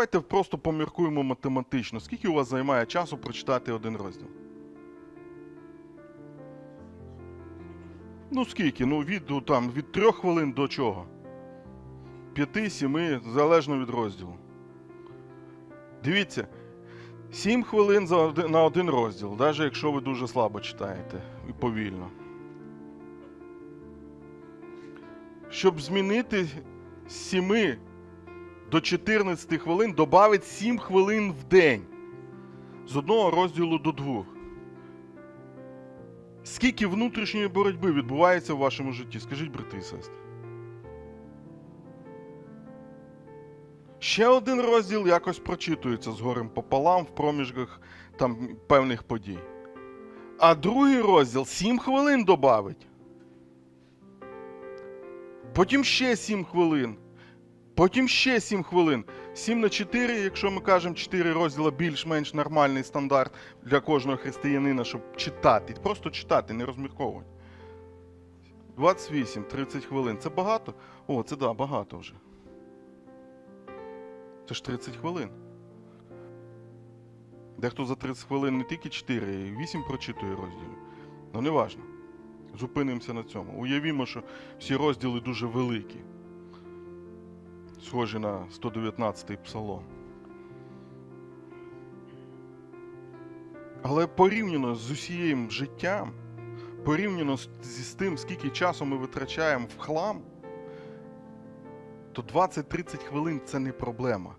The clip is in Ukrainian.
Давайте просто поміркуємо математично. Скільки у вас займає часу прочитати один розділ? Ну скільки? Ну від, ну, там, від трьох хвилин до чого? П'яти, сіми, залежно від розділу. Дивіться, 7 хвилин на один розділ, навіть якщо ви дуже слабо читаєте і повільно. Щоб змінити з 7 до 14 хвилин, додавить 7 хвилин в день. З одного розділу до двох. Скільки внутрішньої боротьби відбувається в вашому житті? Скажіть, брати і сестри. Ще один розділ якось прочитується з горем пополам в проміжках там певних подій. А другий розділ 7 хвилин додавить. Потім ще 7 хвилин. Потім ще 7 хвилин. 7 на 4, якщо ми кажемо 4 розділа більш-менш нормальний стандарт для кожного християнина, щоб читати. Просто читати, не розмірковувати. 28, 30 хвилин. Це багато? О, це да, багато вже. Це ж 30 хвилин. Дехто за 30 хвилин не тільки 4, а й 8 прочитує розділів. Ну, не важно. Зупинимося на цьому. Уявімо, що всі розділи дуже великі. Схожі на 119-й псалом. Але порівняно з усієм життям, порівняно з, тим, скільки часу ми витрачаємо в хлам, то 20-30 хвилин це не проблема.